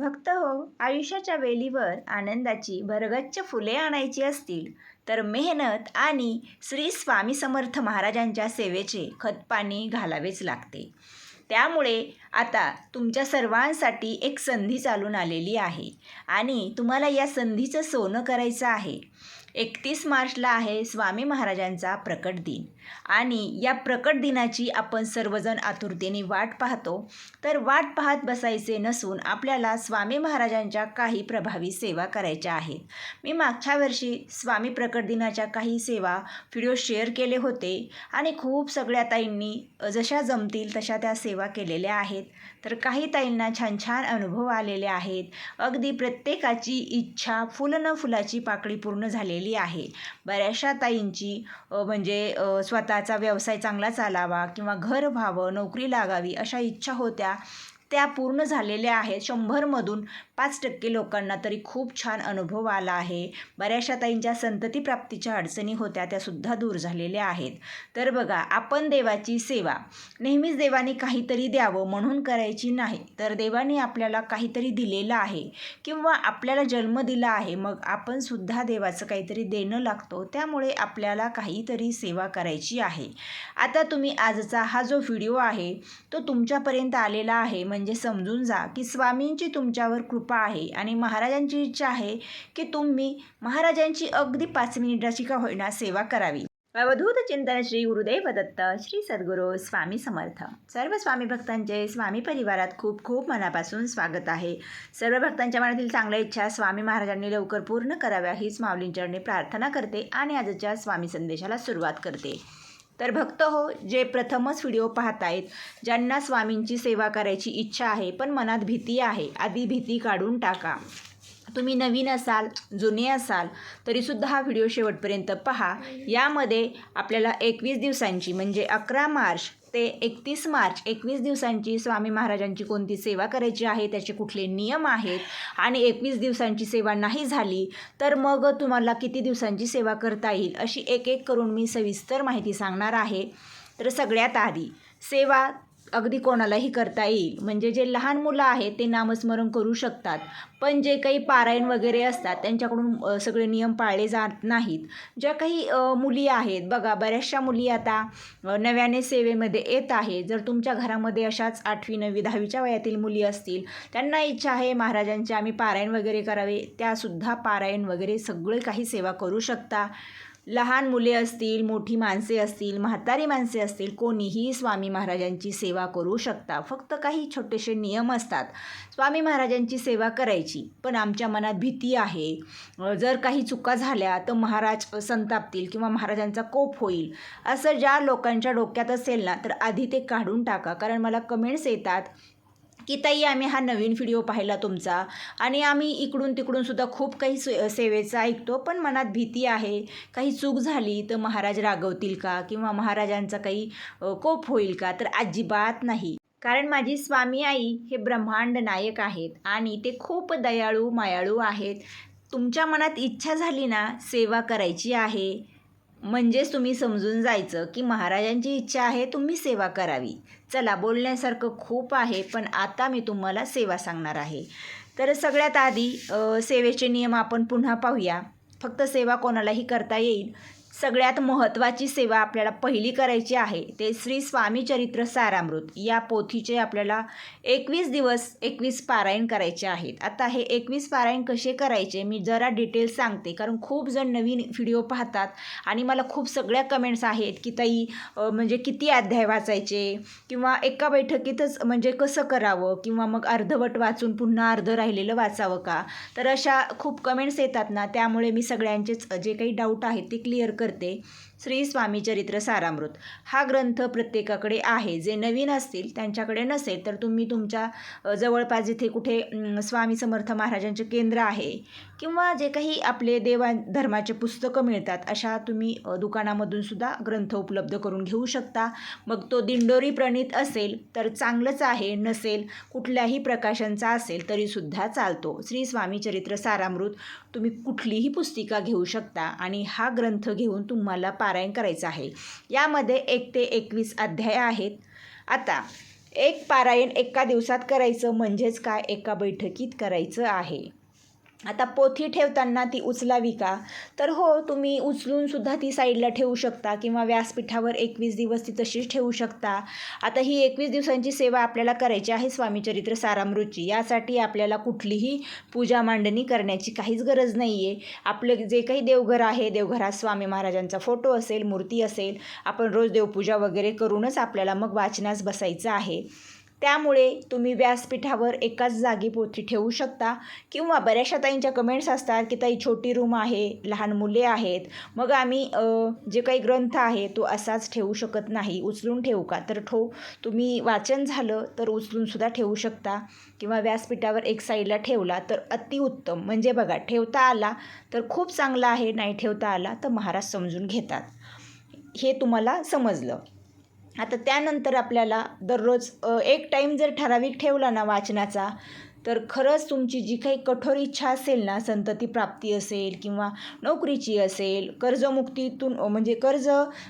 भक्त हो आयुष्याच्या वेलीवर आनंदाची भरगच्च फुले आणायची असतील तर मेहनत आणि श्री स्वामी समर्थ महाराजांच्या सेवेचे खतपाणी घालावेच लागते. त्यामुळे आता तुमच्या सर्वांसाठी एक संधी चालून आलेली आहे आणि तुम्हाला या संधीचं सोनं करायचं आहे. एकतीस मार्चला आहे स्वामी महाराजांचा प्रकट दिन. आणि या प्रकट दिनाची आपण सर्वजण आतुरतेने वाट पाहतो. तर वाट पाहत बसायचे नसून आपल्याला स्वामी महाराजांच्या काही प्रभावी सेवा करायच्या आहेत. मी मागच्या वर्षी स्वामी प्रकट दिनाच्या काही सेवा व्हिडिओ शेअर केले होते. आणि खूप सगळ्या ताईंनी जशा जमतील तशा त्या सेवा केलेल्या आहेत. तर काही ताईंना छान छान अनुभव आलेले आहेत. अगदी प्रत्येकाची इच्छा फुल न फुलाची पाकळी पूर्ण झालेली आहे. बऱ्याचशा ताईंची म्हणजे स्वतःचा व्यवसाय चांगला चालावा किंवा घर व्हावं नोकरी लागावी अशा इच्छा होत्या त्या पूर्ण झालेल्या आहेत. शंभरमधून पाच टक्के लोकांना तरी खूप छान अनुभव आला आहे. बऱ्याचशा ताईंच्या संतती प्राप्तीच्या अडचणी होत्या त्यासुद्धा दूर झालेल्या आहेत. तर बघा आपण देवाची सेवा. नेहमीच देवाने काहीतरी द्यावं म्हणून करायची नाही. तर देवाने आपल्याला काहीतरी दिलेलं आहे किंवा आपल्याला जन्म दिला आहे मग आपण सुद्धा देवाचं काहीतरी देणं लागतो त्यामुळे आपल्याला काहीतरी सेवा करायची आहे. आता तुम्ही आजचा हा जो व्हिडिओ आहे तो तुमच्यापर्यंत आलेला आहे म्हणजे समजून जा की स्वामींची तुमच्यावर कृपा आहे. आणि महाराजांची इच्छा आहे की तुम्ही महाराजांची अगदी पाच मिनिटाची का होईना सेवा करावी. अवधूत चिंतन श्री गुरुदेव दत्त श्री सद्गुरू स्वामी समर्थ. सर्व स्वामी भक्तांचे स्वामी परिवारात खूप खूप मनापासून स्वागत आहे. सर्व भक्तांच्या मनातील चांगल्या इच्छा स्वामी महाराजांनी लवकर पूर्ण कराव्या हीच माऊलींचरणी प्रार्थना करते आणि आजच्या स्वामी संदेशाला सुरुवात करते. तर भक्त हो जे प्रथमच व्हिडिओ पाहतायत ज्यांना स्वामींची सेवा करायची इच्छा आहे पण मनात भीती आहे आधी भीती काढून टाका. तुम्ही नवीन असाल जुने असाल तरीसुद्धा हा व्हिडिओ शेवटपर्यंत पहा. यामध्ये आपल्याला एकवीस दिवसांची म्हणजे अकरा मार्च ते एकतीस मार्च एकवीस दिवसांची स्वामी महाराजांची कोणती सेवा करायची आहे त्याचे कुठले नियम आहेत आणि एकवीस दिवसांची सेवा नाही झाली तर मग तुम्हाला किती दिवसांची सेवा करता येईल अशी एक एक करून मी सविस्तर माहिती सांगणार आहे. तर सगळ्यात आधी सेवा अगदी कोणालाही करता येईल. म्हणजे जे लहान मुलं आहेत ते नामस्मरण करू शकतात. पण जे काही पारायण वगैरे असतात त्यांच्याकडून सगळे नियम पाळले जात नाहीत. ज्या काही मुली आहेत बघा बऱ्याचशा मुली आता नव्याने सेवेमध्ये येत आहे जर तुमच्या घरामध्ये अशाच आठवी नववी दहावीच्या वयातील मुली असतील त्यांना इच्छा आहे महाराजांचे आम्ही पारायण वगैरे करावे त्यासुद्धा पारायण वगैरे सगळे काही सेवा करू शकता. लहान मुले असतील मोठी माणसे असतील म्हातारी माणसे असतील कोणीही स्वामी महाराजांची सेवा करू शकता. फक्त काही छोटेसे नियम असतात. स्वामी महाराजांची सेवा करायची पण आमच्या मनात भीती आहे. जर काही चुका झाल्या तर महाराज संतापतील किंवा महाराजांचा कोप होईल. असं ज्या लोकांच्या डोक्यात असेल ना तर आधी ते काढून टाका. कारण मला कमेंट्स येतात की ताई आम्ही हा नवीन व्हिडिओ पाहिला तुमचा. आणि आम्ही इकडून तिकडून सुद्धा खूप काही से सेवेचं ऐकतो पण मनात भीती आहे. काही चूक झाली तर महाराज रागवतील का? किंवा महाराजांचा काही कोप होईल का? तर अजिबात नाही. कारण माझी स्वामी आई हे ब्रह्मांड नायक आहेत आणि ते खूप दयाळू मायाळू आहेत. तुमच्या मनात इच्छा झाली ना सेवा करायची आहे. म्हणजेच तुम्ही समजून जायचं की महाराजांची इच्छा आहे तुम्ही सेवा करावी. चला बोलण्यासारखं खूप आहे पण आता मी तुम्हाला सेवा सांगणार आहे. तर सगळ्यात आधी सेवेचे नियम आपण पुन्हा पाहूया. फक्त सेवा कोणालाही करता येईल सगळ्यात महत्त्वाची सेवा आपल्याला पहिली करायची आहे ते श्री स्वामी चरित्र सारामृत. या पोथीचे आपल्याला एकवीस दिवस एकवीस पारायण करायचे आहेत. आता हे एकवीस पारायण कसे करायचे मी जरा डिटेल्स सांगते कारण खूप जण नवीन व्हिडिओ पाहतात आणि मला खूप सगळ्या कमेंट्स आहेत की ताई म्हणजे किती अध्याय वाचायचे? किंवा एका बैठकीतच म्हणजे कसं करावं? किंवा मग अर्धवट वाचून पुन्हा अर्ध राहिलेलं वाचावं का? तर अशा खूप कमेंट्स येतात ना त्यामुळे मी सगळ्यांचेच जे काही डाऊट आहेत ते क्लिअर करते. श्री स्वामी चरित्र सारामृत. हा ग्रंथ प्रत्येकाकडे आहे. जे नवीन असतील त्यांच्याकडे नसेल तर तुम्ही तुमच्या जवळपास जिथे कुठे स्वामी समर्थ महाराजांचे केंद्र आहे किंवा जे काही आपले देवा धर्माचे पुस्तकं मिळतात अशा तुम्ही दुकानामधून सुद्धा ग्रंथ उपलब्ध करून घेऊ शकता. मग तो दिंडोरी प्रणीत असेल तर चांगलंच आहे. नसेल कुठल्याही प्रकाशनचा असेल तरीसुद्धा चालतो. श्री स्वामी चरित्र सारामृत तुम्ही कुठलीही पुस्तिका घेऊ शकता आणि हा ग्रंथ घेऊन तुम्हाला पारायण करायचं आहे. यामध्ये एक ते एकवीस अध्याय आहेत. आता एक पारायण एका दिवसात करायचं म्हणजेच काय? एका बैठकीत करायचं आहे. आता पोथी ठेवताना ती उचलावी का? तर हो तुम्ही उचलूनसुद्धा ती साईडला ठेवू शकता किंवा व्यासपीठावर एकवीस दिवस ती तशीच ठेवू शकता. आता ही एकवीस दिवसांची सेवा आपल्याला करायची आहे स्वामीचरित्र सारामृतची. यासाठी आपल्याला कुठलीही पूजा मांडणी करण्याची काहीच गरज नाही आहे आपलं जे काही देवघर आहे देवघरात स्वामी महाराजांचा फोटो असेल मूर्ती असेल आपण रोज देवपूजा वगैरे करूनच आपल्याला मग वाचनास बसायचं आहे. त्यामुळे तुम्ही व्यासपीठावर एकाच जागी पोथी ठेवू शकता. किंवा बऱ्याचशा ताईंच्या कमेंट्स असतात की ताई छोटी रूम आहे लहान मुले आहेत. मग आम्ही जे काही ग्रंथ आहे तो असाच ठेवू शकत नाही. उचलून ठेवू का? तर ठो तुम्ही वाचन झालं तर उचलूनसुद्धा ठेवू शकता. किंवा व्यासपीठावर एक साईडला ठेवला तर अतिउत्तम म्हणजे बघा ठेवता आला तर खूप चांगला आहे नाही ठेवता आला तर महाराज समजून घेतात. हे तुम्हाला समजलं. आता त्यानंतर आपल्याला दररोज एक टाईम जर ठराविक ठेवला ना वाचनाचा तर खरंच तुमची जी काही कठोर इच्छा असेल ना संतती प्राप्ती असेल किंवा नोकरीची असेल कर्जमुक्तीतून म्हणजे कर्ज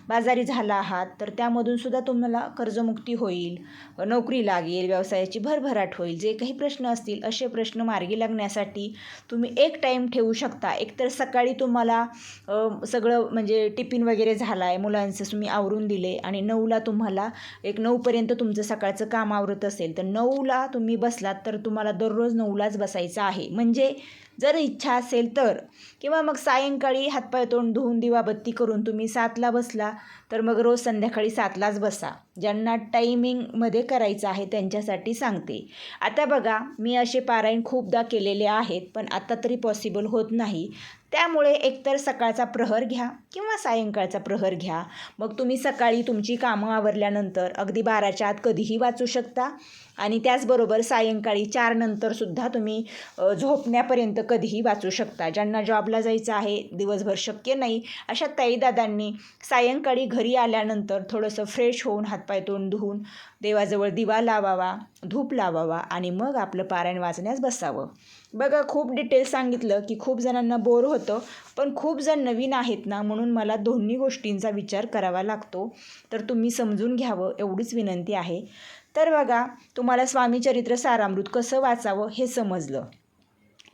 बाजारी झाला आहात तर त्यामधून सुद्धा तुम्हाला कर्जमुक्ती होईल नोकरी लागेल व्यवसायाची भरभराट होईल जे काही प्रश्न असतील असे प्रश्न मार्गी लागण्यासाठी तुम्ही एक टाईम ठेवू शकता. एकतर सकाळी तुम्हाला सगळं म्हणजे टिफिन वगैरे झाला आहे मुलांचं तुम्ही आवरून दिले आणि नऊला तुम्हाला एक नऊपर्यंत तुमचं सकाळचं काम आवरत असेल तर नऊला तुम्ही बसलात तर तुम्हाला दररोज नऊलाच बसायचं आहे. म्हणजे जर इच्छा असेल तर. किंवा मग सायंकाळी हातपाय तोंड धुवून दिवाबत्ती करून तुम्ही सातला बसला तर मग रोज संध्याकाळी सातलाच बसा. ज्यांना टायमिंगमध्ये करायचं आहे त्यांच्यासाठी सांगते. आता बघा मी असे पारायण खूपदा केलेले आहेत पण आता तरी पॉसिबल होत नाही. त्यामुळे एकतर सकाळचा प्रहर घ्या किंवा सायंकाळचा प्रहर घ्या. मग तुम्ही सकाळी तुमची कामं आवरल्यानंतर अगदी बाराच्या आत कधीही वाचू शकता. आणि त्याचबरोबर सायंकाळी चार नंतरसुद्धा तुम्ही झोपण्यापर्यंत कधीही वाचू शकता. ज्यांना जॉबला जायचं आहे दिवसभर शक्य नाही अशा ताईदादांनी सायंकाळी घरी आल्यानंतर थोडंसं फ्रेश होऊन हातपाय तोंड धुवून देवाजवळ दिवा लावावा धूप लावावा आणि मग आपलं पारायण वाचण्यास बसावं. बघा खूप डिटेल सांगितलं की खूप जणांना बोर होतं पण खूप जण नवीन आहेत ना म्हणून मला दोन्ही गोष्टींचा विचार करावा लागतो. तर तुम्ही समजून घ्यावं एवढीच विनंती आहे. तर बघा तुम्हाला स्वामीचरित्र सारामृत कसं वाचावं हे समजलं.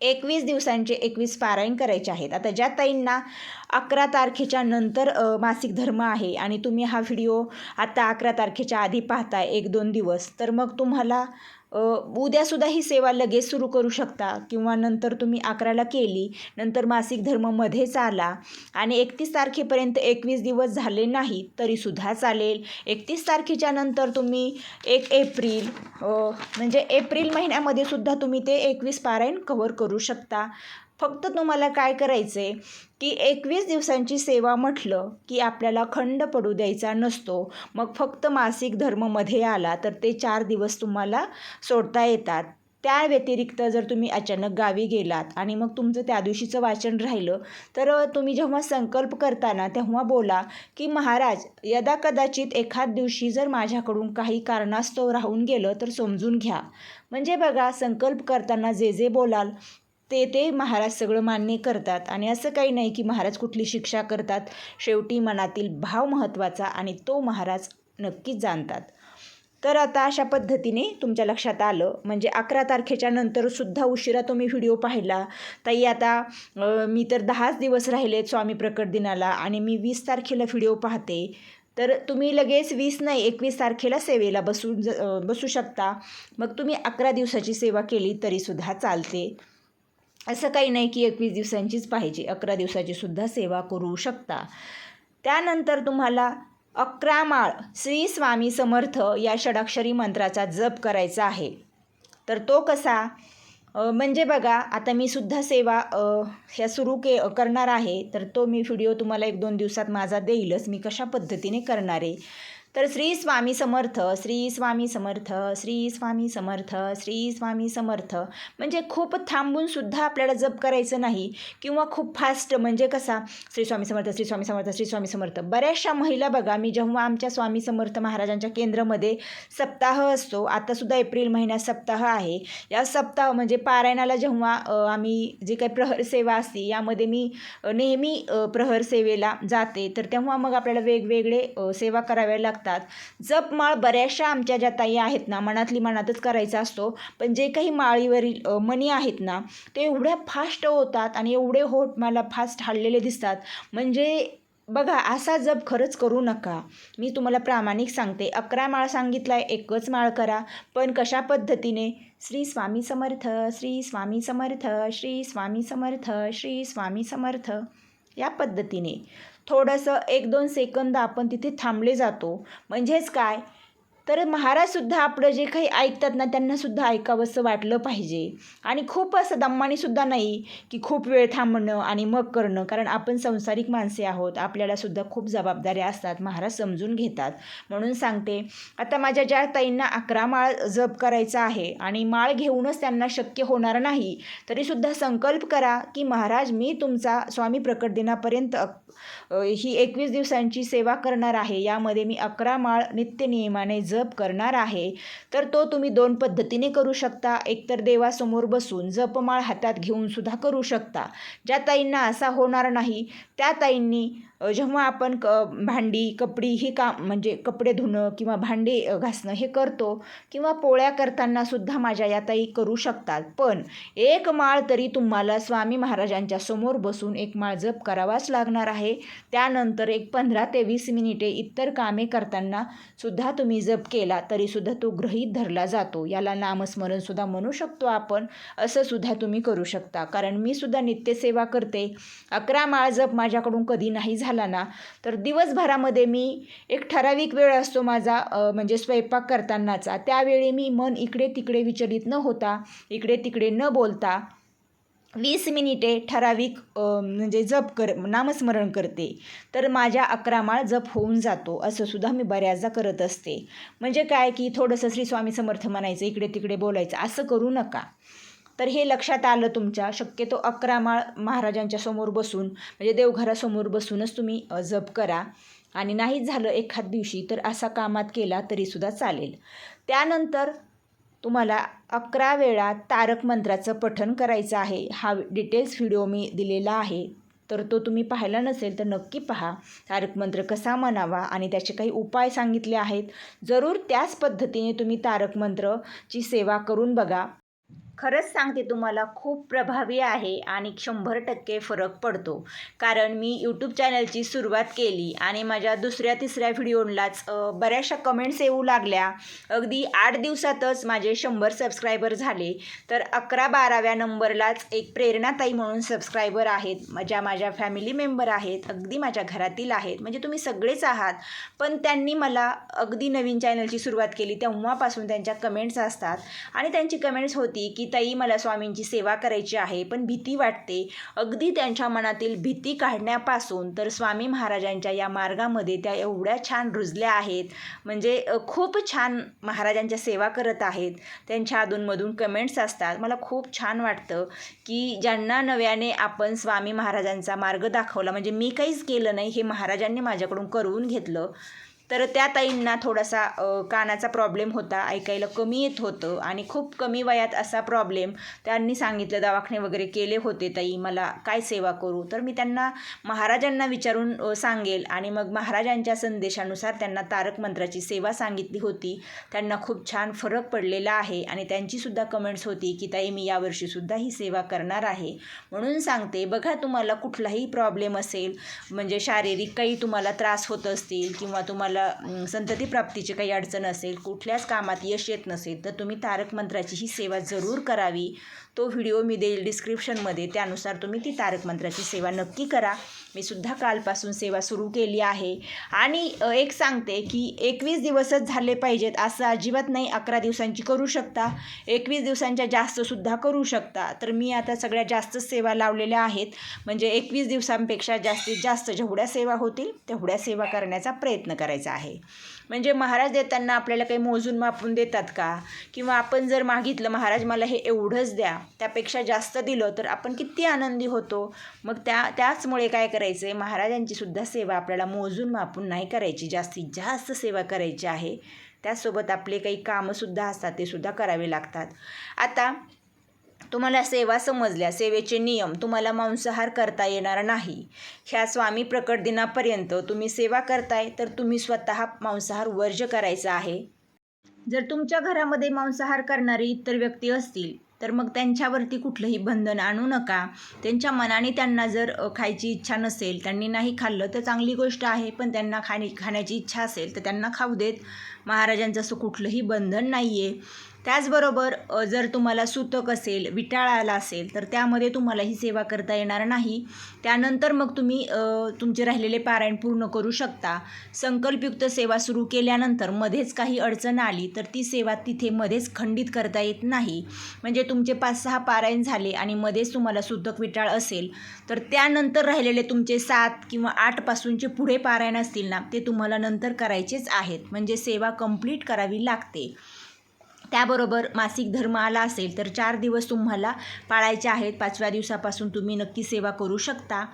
एकवीस दिवसांचे एकवीस पारायण करायचे आहेत. आता ज्या ताईंना अकरा तारखेच्या नंतर मासिक धर्म आहे आणि तुम्ही हा व्हिडिओ आता अकरा तारखेच्या आधी पाहताय एक दोन दिवस तर मग तुम्हाला उद्यासुद्धा ही सेवा लगेच सुरू करू शकता. किंवा नंतर तुम्ही अकराला केली नंतर मासिक धर्म मध्येच आला आणि एकतीस तारखेपर्यंत एकवीस दिवस झाले नाही तरीसुद्धा चालेल. एकतीस तारखेच्या नंतर तुम्ही एक एप्रिल म्हणजे एप्रिल महिन्यामध्ये सुद्धा तुम्ही ते एकवीस पारायण कव्हर करू शकता. फक्त तुम्हाला काय करायचं आहे की एकवीस दिवसांची सेवा म्हटलं की आपल्याला खंड पडू द्यायचा नसतो. मग फक्त मासिक धर्ममध्ये आला तर ते चार दिवस तुम्हाला सोडता येतात. त्या व्यतिरिक्त जर तुम्ही अचानक गावी गेलात आणि मग तुमचं त्या दिवशीचं वाचन राहिलं तर तुम्ही जेव्हा संकल्प करताना तेव्हा बोला की महाराज यदा कदाचित एखाद दिवशी जर माझ्याकडून काही कारणास्तव राहून गेलं तर समजून घ्या. म्हणजे बघा संकल्प करताना जे जे बोलाल ते ते महाराज सगळं मान्य करतात. आणि असं काही नाही की महाराज कुठली शिक्षा करतात. शेवटी मनातील भाव महत्त्वाचा आणि तो महाराज नक्कीच जाणतात. तर आता अशा पद्धतीने तुमच्या लक्षात आलं. म्हणजे अकरा तारखेच्या नंतरसुद्धा उशिरा तुम्ही व्हिडिओ पाहिला. ताई आता मी तर दहाच दिवस राहिलेत स्वामी प्रकट दिनाला आणि मी वीस तारखेला व्हिडिओ पाहते. तर तुम्ही लगेच वीस नाही एकवीस तारखेला सेवेला बसू ज बसू शकता. मग तुम्ही अकरा दिवसाची सेवा केली तरीसुद्धा चालते. असं काही नाही की एकवीस दिवसांचीच पाहिजे अकरा दिवसाची सुद्धा सेवा करू शकता. त्यानंतर तुम्हाला अकरा माळ श्री स्वामी समर्थ या षडाक्षरी मंत्राचा जप करायचा आहे. तर तो कसा? म्हणजे बघा आता मी सुद्धा सेवा ह्या सुरू के करणार आहे. तर तो मी व्हिडिओ तुम्हाला एक दोन दिवसात माझा देईलच. मी कशा पद्धतीने करणार आहे? तर श्री स्वामी समर्थ श्री स्वामी समर्थ श्री स्वामी समर्थ श्री स्वामी समर्थ. म्हणजे खूप थांबून सुद्धा आपल्याला जप करायचं नाही किंवा खूप फास्ट म्हणजे कसा? श्री स्वामी समर्थ श्री स्वामी समर्थ श्री स्वामी समर्थ. बऱ्याचशा महिला बघा मी जेव्हा आमच्या स्वामी समर्थ महाराजांच्या केंद्रामध्ये सप्ताह असतो आतासुद्धा एप्रिल महिन्यात सप्ताह आहे. या सप्ताह म्हणजे पारायणाला जेव्हा आम्ही जे काही प्रहर सेवा असते यामध्ये मी नेहमी प्रहर सेवेला जाते. तर तेव्हा मग आपल्याला वेगवेगळे सेवा कराव्या लागतात. लागतात जपमाळ बऱ्याचशा आमच्या ज्या ताई आहेत ना मनातली मनातच करायचा असतो. पण जे काही माळीवरील मणी आहेत ना ते एवढ्या फास्ट होतात आणि एवढे होट मला फास्ट हाडलेले दिसतात. म्हणजे बघा असा जप खरंच करू नका. मी तुम्हाला प्रामाणिक सांगते. अकरा माळ सांगितला आहे एकच माळ करा. पण कशा पद्धतीने? श्री स्वामी समर्थ श्री स्वामी समर्थ श्री स्वामी समर्थ श्री स्वामी समर्थ. या पद्धतीने. थोडंसं एक दोन सेकंद आपण तिथे थांबले जातो. म्हणजेच काय? तर महाराजसुद्धा आपलं जे काही ऐकतात ना त्यांनासुद्धा ऐकावंसं वाटलं पाहिजे. आणि खूप असं दम्मानीसुद्धा नाही की खूप वेळ थांबणं आणि मग करणं कारण आपण संसारिक माणसे आहोत. आपल्यालासुद्धा खूप जबाबदाऱ्या असतात. महाराज समजून घेतात. म्हणून सांगते आता माझ्या ज्या ताईंना अकरा माळ जप करायचा आहे आणि माळ घेऊनच त्यांना शक्य होणार नाही तरीसुद्धा संकल्प करा की महाराज मी तुमचा स्वामी प्रकट दिनापर्यंत ही एकवीस दिवसांची सेवा करणार आहे. यामध्ये मी अकरा माळ नित्यनियमाने जप जप करणार आहे तर तो तुम्ही दोन पद्धतीने करू शकता. एकतर देवासमोर बसून जपमाळ हातात घेऊन सुद्धा करू शकता. ज्या ताईंना असा होणार नाही त्या ताईंनी जेव्हा आपण क भांडी कपडी ही काम म्हणजे कपडे धुणं किंवा भांडी घासणं हे करतो किंवा पोळ्या करताना सुद्धा माझ्या या ताई करू शकतात. पण एक माळ तरी तुम्हाला स्वामी महाराजांच्या समोर बसून एक माळ जप करावाच लागणार आहे. त्यानंतर एक पंधरा ते वीस मिनिटे इतर कामे करताना सुद्धा तुम्ही जप केला तरीसुद्धा तो गृहीत धरला जातो. याला नामस्मरणसुद्धा म्हणू शकतो आपण. असं सुद्धा तुम्ही करू शकता. कारण मी सुद्धा नित्यसेवा करते. अकरा माळ जप माझ्याकडून कधी नाही झाला ना तर दिवसभरामध्ये मी एक ठराविक वेळ असतो माझा म्हणजे स्वयंपाक करतानाचा. त्यावेळी मी मन इकडे तिकडे विचलित न होता इकडे तिकडे न बोलता वीस मिनिटे ठराविक म्हणजे जप कर नामस्मरण करते. तर माझ्या अकरा माळ जप होऊन जातो असं सुद्धा मी बऱ्याचदा करत असते. म्हणजे काय की थोडंसं श्री स्वामी समर्थ म्हणायचं इकडे तिकडे बोलायचं असं करू नका. तर हे लक्षात आलं तुमच्या. शक्यतो अकरा माळ महाराजांच्या समोर बसून म्हणजे देवघरासमोर बसूनच तुम्ही जप करा. आणि नाहीच झालं एखाद दिवशी तर असा कामात केला तरीसुद्धा चालेल. त्यानंतर तुम्हाला अकरा वेळा तारक मंत्राचं पठण करायचं आहे. हा डिटेल्स व्हिडिओ मी दिलेला आहे. तर तो तुम्ही पाहिला नसेल तर नक्की पहा. तारक मंत्र कसा म्हणावा आणि त्याचे काही उपाय सांगितले आहेत. जरूर त्याच पद्धतीने तुम्ही तारक मंत्रची सेवा करून बघा. खरंच सांगते तुम्हाला खूप प्रभावी आहे आणि शंभर टक्के फरक पडतो. कारण मी यूट्यूब चॅनलची सुरुवात केली आणि माझ्या दुसऱ्या तिसऱ्या व्हिडिओलाच बऱ्याचशा कमेंट्स येऊ लागल्या. अगदी आठ दिवसातच माझे शंभर सबस्क्रायबर झाले. तर अकरा बाराव्या नंबरलाच एक प्रेरणाताई म्हणून सबस्क्रायबर आहेत. माझ्या माझ्या फॅमिली मेंबर आहेत अगदी माझ्या घरातील आहेत. म्हणजे तुम्ही सगळेच आहात. पण त्यांनी मला अगदी नवीन चॅनलची सुरुवात केली तेव्हापासून त्यांच्या कमेंट्स असतात. आणि त्यांची कमेंट्स होती की ताई मला स्वामींची सेवा करायची आहे पण भीती वाटते. अगदी त्यांच्या मनातील भीती काढण्यापासून तर स्वामी महाराजांच्या या मार्गामध्ये त्या एवढ्या छान रुजल्या आहेत. म्हणजे खूप छान महाराजांच्या सेवा करत आहेत. त्यांच्या अधूनमधून कमेंट्स असतात. मला खूप छान वाटतं की ज्यांना नव्याने आपण स्वामी महाराजांचा मार्ग दाखवला म्हणजे मी काहीच केलं नाही हे महाराजांनी माझ्याकडून करून घेतलं. तर त्या ताईंना थोडासा कानाचा प्रॉब्लेम होता ऐकायला कमी येत होतं आणि खूप कमी वयात असा प्रॉब्लेम त्यांनी सांगितलं दवाखाने वगैरे केले होते ताई मला काय सेवा करू? तर मी त्यांना महाराजांना विचारून सांगेल आणि मग महाराजांच्या संदेशानुसार त्यांना तारक मंत्राची सेवा सांगितली होती. त्यांना खूप छान फरक पडलेला आहे आणि त्यांचीसुद्धा कमेंट्स होती की ताई मी यावर्षीसुद्धा ही सेवा करणार आहे. म्हणून सांगते बघा तुम्हाला कुठलाही प्रॉब्लेम असेल म्हणजे शारीरिक काही तुम्हाला त्रास होत असतील किंवा तुम्हाला तुम्हाला संतती प्राप्तीची काही अडचण असेल कुठल्याच कामात यश येत नसेल तर तुम्ही तारक मंत्राची ही सेवा जरूर करावी. तो व्हिडिओ मी देईल डिस्क्रिप्शनमध्ये. त्यानुसार तुम्ही ती तारक मंत्राची सेवा नक्की करा. मी सुद्धा कालपासून सेवा सुरू केली आहे. आणि एक सांगते की एकवीस दिवसच झाले पाहिजेत असं अजिबात नाही अकरा दिवसांची करू शकता. एकवीस दिवसांच्या जास्तसुद्धा करू शकता. तर मी आता सगळ्यात जास्त सेवा लावलेल्या आहेत. म्हणजे एकवीस दिवसांपेक्षा जास्तीत जास्त जेवढ्या सेवा होतील तेवढ्या सेवा करण्याचा प्रयत्न करायचा आहे. म्हणजे महाराज देताना आपल्याला काही मोजून मापून देतात का? किंवा आपण जर मागितलं महाराज मला हे एवढंच द्या त्यापेक्षा जास्त दिलं तर आपण किती आनंदी होतो? मग त्या त्याचमुळे काय करायचं आहे महाराजांची सुद्धा सेवा आपल्याला मोजून मापून नाही करायची जास्तीत जास्त सेवा करायची आहे. त्यासोबत आपले काही कामंसुद्धा असतात ते सुद्धा करावे लागतात. आता तुम्हाला सेवा समजल्या सेवेचे नियम तुम्हाला मांसाहार करता येणार नाही. ह्या स्वामी प्रकट दिनापर्यंत तुम्ही सेवा करताय तर तुम्ही स्वतः मांसाहार वर्ज करायचा आहे. जर तुमच्या घरामध्ये मांसाहार करणारी इतर व्यक्ती असतील तर मग त्यांच्यावरती कुठलंही बंधन आणू नका. त्यांच्या मनाने त्यांना जर खायची इच्छा नसेल त्यांनी नाही खाल्लं तर चांगली गोष्ट आहे पण त्यांना खाणी खाण्याची इच्छा असेल तर त्यांना खाऊ देत. महाराजांचं असं कुठलंही बंधन नाही आहे त्याचबरोबर जर तुम्हाला सुतक असेल विटाळ आला असेल तर त्यामध्ये तुम्हाला ही सेवा करता येणार नाही. त्यानंतर मग तुम्ही तुमचे राहिलेले पारायण पूर्ण करू शकता. संकल्पयुक्त सेवा सुरू केल्यानंतर मध्येच काही अडचण आली तर ती सेवा तिथे मध्येच खंडित करता येत नाही. म्हणजे तुमचे पाच सहा पारायण झाले आणि मध्येच तुम्हाला सुतक विटाळ असेल तर त्यानंतर राहिलेले तुमचे सात किंवा आठपासूनचे पुढे पारायण असतील ना ते तुम्हाला नंतर करायचेच आहेत. म्हणजे सेवा कंप्लीट करावी लागते. त्याबरोबर मासिक धर्म आला असेल तर चार दिवस तुम्हाला पाळायचे आहेत. पाचव्या दिवसापासून तुम्ही नक्की सेवा करू शकता.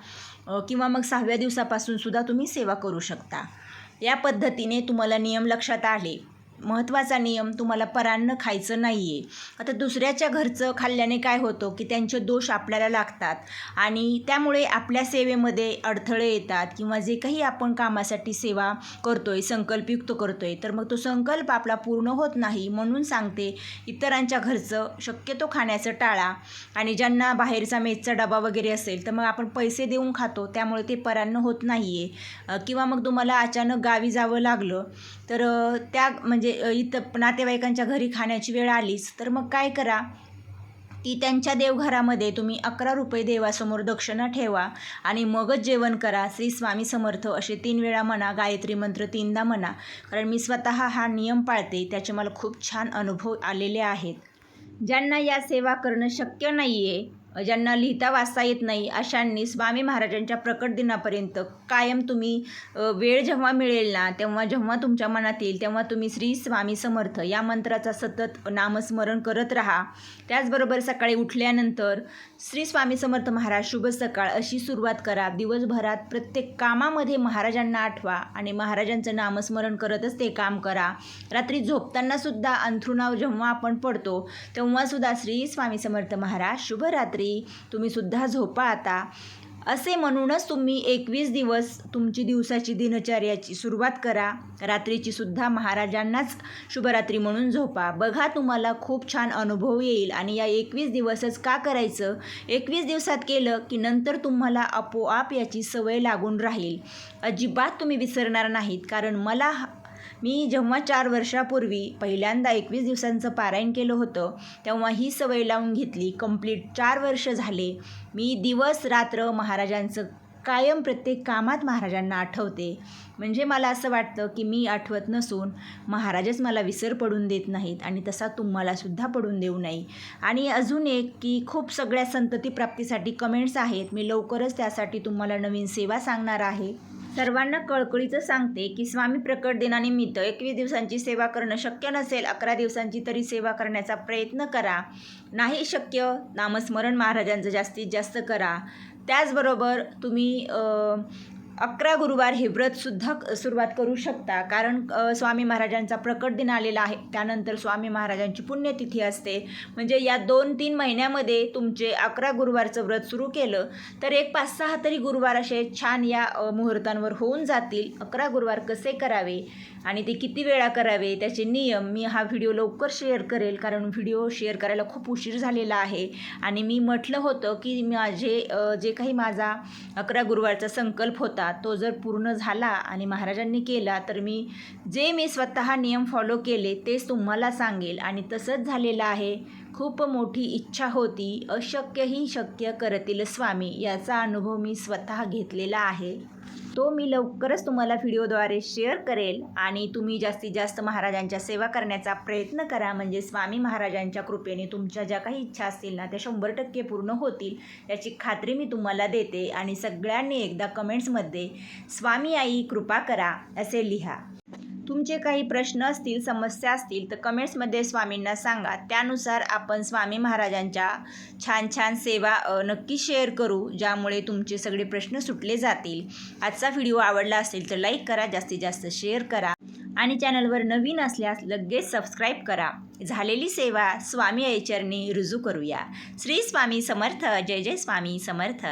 किंवा मग सहाव्या दिवसापासून सुद्धा तुम्ही सेवा करू शकता. या पद्धतीने तुम्हाला नियम लक्षात आले. महत्त्वाचा नियम तुम्हाला परान्न खायचं नाही आहे आता दुसऱ्याच्या घरचं खाल्ल्याने काय होतं की त्यांचे दोष आपल्याला लागतात आणि त्यामुळे आपल्या सेवेमध्ये अडथळे येतात किंवा जे काही आपण कामासाठी सेवा करतो आहे संकल्पयुक्त करतो आहे तर मग तो संकल्प आपला पूर्ण होत नाही म्हणून सांगते इतरांच्या घरचं शक्यतो खाण्याचं टाळा आणि ज्यांना बाहेरचा मेजचा डबा वगैरे असेल तर मग आपण पैसे देऊन खातो त्यामुळे ते परान्न होत नाही आहे किंवा मग तुम्हाला अचानक गावी जावं लागलं तर त्या म्हणजे इथं नातेवाईकांच्या घरी खाण्याची वेळ आलीच तर मग काय करा? ती त्यांच्या देवघरामध्ये तुम्ही अकरा रुपये देवासमोर दक्षिणा ठेवा आणि मगच जेवण करा. श्री स्वामी समर्थ असे तीन वेळा म्हणा गायत्री मंत्र तीनदा म्हणा कारण मी स्वतः हा नियम पाळते त्याचे मला खूप छान अनुभव आलेले आहेत. ज्यांना या सेवा करणं शक्य नाही आहे ज्यांना लिहिता वाचता येत नाही अशांनी स्वामी महाराजांच्या प्रकट दिनापर्यंत कायम तुम्ही वेळ जेव्हा मिळेल ना तेव्हा जेव्हा तुमच्या मनात येईल तेव्हा तुम्ही श्री स्वामी समर्थ या मंत्राचा सतत नामस्मरण करत राहा. त्याचबरोबर सकाळी उठल्यानंतर श्री स्वामी समर्थ महाराज शुभ सकाळ अशी सुरुवात करा. दिवसभरात प्रत्येक कामामध्ये महाराजांना आठवा आणि महाराजांचं नामस्मरण करतच ते काम करा. रात्री झोपतानासुद्धा अंथरुणाव अंथरुणावर जेव्हा आपण पडतो तेव्हासुद्धा श्री स्वामी समर्थ महाराज शुभरात्री तुम्ही तुम्हीसुद्धा झोपा आता. असे म्हणूनच तुम्ही एकवीस दिवस तुमची दिवसाची दिनचर्याची सुरुवात करा. रात्रीची सुद्धा महाराजांनाच शुभरात्री म्हणून झोपा. बघा तुम्हाला खूप छान अनुभव येईल. आणि या एकवीस दिवसच का करायचं? एकवीस दिवसात केलं की नंतर तुम्हाला आपोआप याची सवय लागून राहील. अजिबात तुम्ही विसरणार नाहीत. कारण मला मी जेव्हा चार वर्षापूर्वी पहिल्यांदा एकवीस दिवसांचं पारायण केलं होतं तेव्हा ही सवय लावून घेतली. कंप्लीट चार वर्ष झाले. मी दिवस रात्र महाराजांचं कायम प्रत्येक कामात महाराजांना आठवते. म्हणजे मला असं वाटतं की मी आठवत नसून महाराजच मला विसर पडून देत नाहीत आणि तसा तुम्हालासुद्धा पडून देऊ नाही आणि अजून एक की खूप सगळ्या संतती प्राप्तीसाठी कमेंट्स आहेत. मी लवकरच त्यासाठी तुम्हाला नवीन सेवा सांगणार आहे. सर्वांना कळकळीचं सांगते की स्वामी प्रकट दिनानिमित्त एकवीस दिवसांची सेवा करणं शक्य नसेल अकरा दिवसांची तरी सेवा करण्याचा प्रयत्न करा. नाही शक्य नामस्मरण महाराजांचं जास्तीत जास्त करा. त्याचबरोबर तुम्ही अकरा गुरुवार हे व्रतसुद्धा क- सुरुवात करू शकता. कारण स्वामी महाराजांचा प्रकट दिन आलेला आहे. त्यानंतर स्वामी महाराजांची पुण्यतिथी असते. म्हणजे या दोन तीन महिन्यामध्ये तुमचे अकरा गुरुवारचं व्रत सुरू केलं तर एक पाच सहा तरी गुरुवार असे छान या मुहूर्तांवर होऊन जातील. अकरा गुरुवार कसे करावे आणि ते किती वेळा करावे त्याचे नियम मी हा व्हिडिओ लवकर शेअर करेल. कारण व्हिडिओ शेअर करायला खूप उशीर झालेला आहे. आणि मी म्हटलं होतं की माझे जे काही माझा अकरा गुरुवारचा संकल्प होता तो जर पूर्ण झाला आणि महाराजांनी केला तर मी जे मी स्वतः नियम फॉलो केले तेच तुम्हाला सांगेल. आणि तसंच झालेलं आहे. खूप मोठी इच्छा होती. अशक्यही शक्य करतील स्वामी याचा अनुभव मी स्वतः घेतलेला आहे. तो मी लवकरच तुम्हाला व्हिडिओद्वारे शेअर करेल आणि तुम्ही जास्तीत जास्त महाराजांच्या सेवा करण्याचा प्रयत्न करा. म्हणजे स्वामी महाराजांच्या कृपेने तुमच्या ज्या काही इच्छा असतील ना त्या शंभर टक्के पूर्ण होतील याची खात्री मी तुम्हाला देते. आणि सगळ्यांनी एकदा कमेंट्समध्ये स्वामी आई कृपा करा असे लिहा. तुमचे काही प्रश्न असतील समस्या असतील तर कमेंट्समध्ये स्वामींना सांगा. त्यानुसार आपण स्वामी महाराजांच्या छान छान सेवा नक्की शेअर करू ज्यामुळे तुमचे सगळे प्रश्न सुटले जातील. आजचा व्हिडिओ आवडला असेल तर लाईक करा जास्तीत जास्त शेअर करा. आणि चॅनलवर नवीन असल्यास लगेच सबस्क्राईब करा. झालेली सेवा स्वामी ऐचरणी रुजू करूया. श्री स्वामी समर्थ जय जय स्वामी समर्थ.